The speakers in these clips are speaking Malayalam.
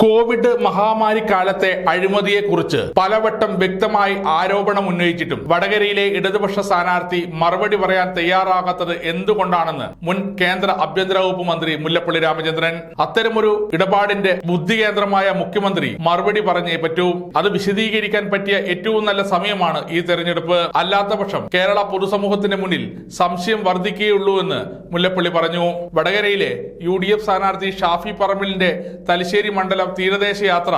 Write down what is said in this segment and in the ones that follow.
കോവിഡ് മഹാമാരി കാലത്തെ അഴിമതിയെക്കുറിച്ച് പലവട്ടം വ്യക്തമായി ആരോപണം ഉന്നയിച്ചിട്ടും വടകരയിലെ ഇടതുപക്ഷ സ്ഥാനാർത്ഥി മറുപടി പറയാൻ തയ്യാറാകാത്തത് എന്തുകൊണ്ടാണെന്ന് മുൻ കേന്ദ്ര ആഭ്യന്തര വകുപ്പ് മന്ത്രി മുല്ലപ്പള്ളി രാമചന്ദ്രൻ അത്തരമൊരു ഇടപാടിന്റെ ബുദ്ധി കേന്ദ്രമായ മുഖ്യമന്ത്രി മറുപടി പറഞ്ഞേ പറ്റൂ. അത് വിശദീകരിക്കാൻ പറ്റിയ ഏറ്റവും നല്ല സമയമാണ് ഈ തെരഞ്ഞെടുപ്പ്. അല്ലാത്തപക്ഷം കേരള പൊതുസമൂഹത്തിന് മുന്നിൽ സംശയം വർദ്ധിക്കുകയുള്ളൂ എന്ന് മുല്ലപ്പള്ളി പറഞ്ഞു. വടകരയിലെ യു ഡി എഫ് സ്ഥാനാർത്ഥി ഷാഫി പറമ്പിലിന്റെ തലശ്ശേരി മണ്ഡലം തീരദേശ യാത്ര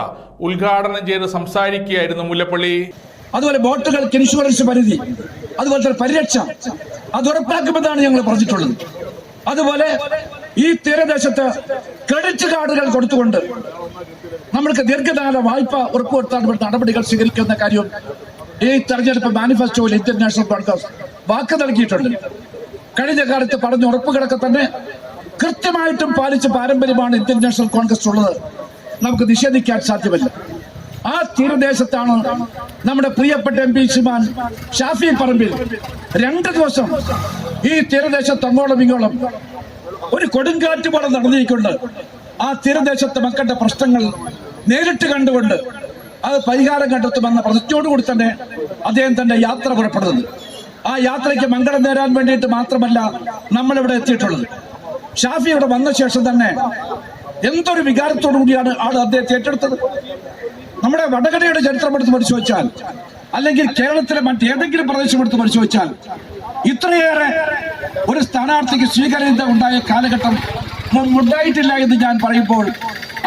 ഉദ്ഘാടനം ചെയ്ത് സംസാരിക്കുകയായിരുന്നു മുല്ലപ്പള്ളി. അതുപോലെ ബോട്ടുകൾക്ക് ഇൻഷുറൻസ് പരിധി അതുപോലെ തന്നെ പരിരക്ഷ. അത് ഉറപ്പാക്കുമെന്നാണ് ഞങ്ങൾ പറഞ്ഞിട്ടുള്ളത്. അതുപോലെ ഈ തീരദേശത്ത് ക്രെഡിറ്റ് കാർഡുകൾ കൊടുത്തുകൊണ്ട് നമ്മൾക്ക് ദീർഘകാല വായ്പ ഉറപ്പുവരുത്താൻ നടപടികൾ സ്വീകരിക്കുന്ന കാര്യം ഈ തെരഞ്ഞെടുപ്പ് മാനിഫെസ്റ്റോയിൽ ഇന്ത്യൻ നാഷണൽ കോൺഗ്രസ് വാക്ക് നൽകിയിട്ടുണ്ട്. കഴിഞ്ഞ കാലത്ത് പറഞ്ഞ ഉറപ്പുകളൊക്കെ തന്നെ കൃത്യമായിട്ടും പാലിച്ച പാരമ്പര്യമാണ് ഇന്ത്യൻ നാഷണൽ കോൺഗ്രസ് ഉള്ളത്. നമുക്ക് നിഷേധിക്കാൻ സാധ്യമല്ല. ആ തീരദേശത്താണ് നമ്മുടെ പ്രിയപ്പെട്ട എം പി ശ്രീമാൻ ഷാഫി പറമ്പിൽ രണ്ട് ദിവസം ഈ തീരദേശത്ത് അങ്ങോളം ഇങ്ങോളം ഒരു കൊടുങ്കാറ്റ് പോലെ നടന്നിരിക്കൊണ്ട് ആ തീരദേശത്തെ മക്കളുടെ പ്രശ്നങ്ങൾ നേരിട്ട് കണ്ടുകൊണ്ട് അത് പരിഹാരം കണ്ടെത്തുമെന്ന പ്രതിജ്ഞയോടുകൂടി തന്നെ അദ്ദേഹം തന്റെ യാത്ര പുറപ്പെടുന്നത്. ആ യാത്രയ്ക്ക് മംഗളം നേരാൻ വേണ്ടിയിട്ട് മാത്രമല്ല നമ്മളിവിടെ എത്തിയിട്ടുള്ളത്. ഷാഫി ഇവിടെ വന്ന ശേഷം തന്നെ എന്തൊരു വികാരത്തോടു കൂടിയാണ് ആൾ അദ്ദേഹത്തെ ഏറ്റെടുത്തത്? നമ്മുടെ വടകരയുടെ ചരിത്രം എടുത്ത് പരിശോധിച്ചാൽ അല്ലെങ്കിൽ കേരളത്തിലെ മറ്റേതെങ്കിലും പ്രദേശം എടുത്ത് പരിശോധിച്ചാൽ ഇത്രയേറെ ഒരു സ്ഥാനാർത്ഥിക്ക് സ്വീകാര്യത ഉണ്ടായ കാലഘട്ടം മുമ്പുണ്ടായിട്ടില്ല എന്ന് ഞാൻ പറയുമ്പോൾ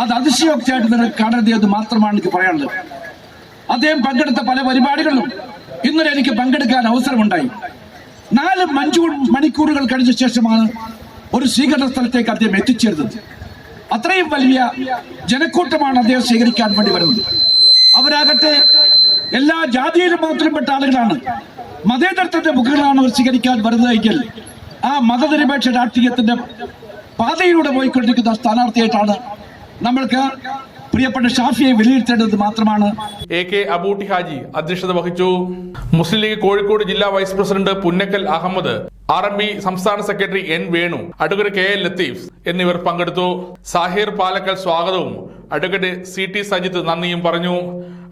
അത് അതിശയോക്തിയായിട്ട് നിങ്ങൾ കാണരുത് മാത്രമാണ് എനിക്ക് പറയാനുള്ളത്. അദ്ദേഹം പങ്കെടുത്ത പല പരിപാടികളിലും ഇന്നലെ എനിക്ക് പങ്കെടുക്കാൻ അവസരമുണ്ടായി. നാല് മഞ്ചു മണിക്കൂറുകൾ കഴിഞ്ഞ ശേഷമാണ് ഒരു സ്വീകരണ സ്ഥലത്തേക്ക് അദ്ദേഹം എത്തിച്ചേരുന്നത് അത്രയും വലിയ ജനക്കൂട്ടമാണ് അദ്ദേഹം സ്വീകരിക്കാൻ വേണ്ടി വരുന്നത്. അവരാകട്ടെ എല്ലാ ജാതിയിലും മതത്തിലുംപ്പെട്ട ആളുകളാണ്. മതേതരത്തിന്റെ മുഖങ്ങളാണ് അവർ സ്വീകരിക്കാൻ വരുന്നതെങ്കിൽ ആ മതനിരപേക്ഷ രാഷ്ട്രീയത്തിന്റെ പാതയിലൂടെ പോയിക്കൊണ്ടിരിക്കുന്ന സ്ഥാനാർത്ഥിയായിട്ടാണ് നമ്മൾക്ക് പ്രിയപ്പെട്ട ഷാഫിയെ വിലയിരുത്തേണ്ടത് മാത്രമാണ്. എ കെ അബൂട്ടി ഹാജി അധ്യക്ഷത വഹിച്ചു. മുസ്ലിം ലീഗ് കോഴിക്കോട് ജില്ലാ vice president Punnakkal Ahammed R M B സംസ്ഥാന secretary N Venu advocate K L Latheef എന്നിവർ പങ്കെടുത്തു. സാഹിർ പാലക്കൽ സ്വാഗതവും. അഡ്വക്കേറ്റ് സി ടി സജിത്ത് നന്ദിയും പറഞ്ഞു.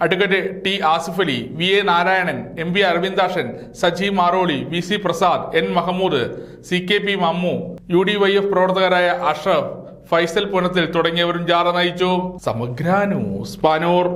Advocate T Asif Ali V A Narayanan M V Aravindakshan Saji Maroli V C Prasad N Mahammood C K P Mammu U D Y F പ്രവർത്തകരായ അഷ്റഫ് ഫൈസൽ പുനത്തിൽ തുടങ്ങിയവരും ജാറ നയിച്ചു. സമഗ്ര ന്യൂസ് പാനൂർ.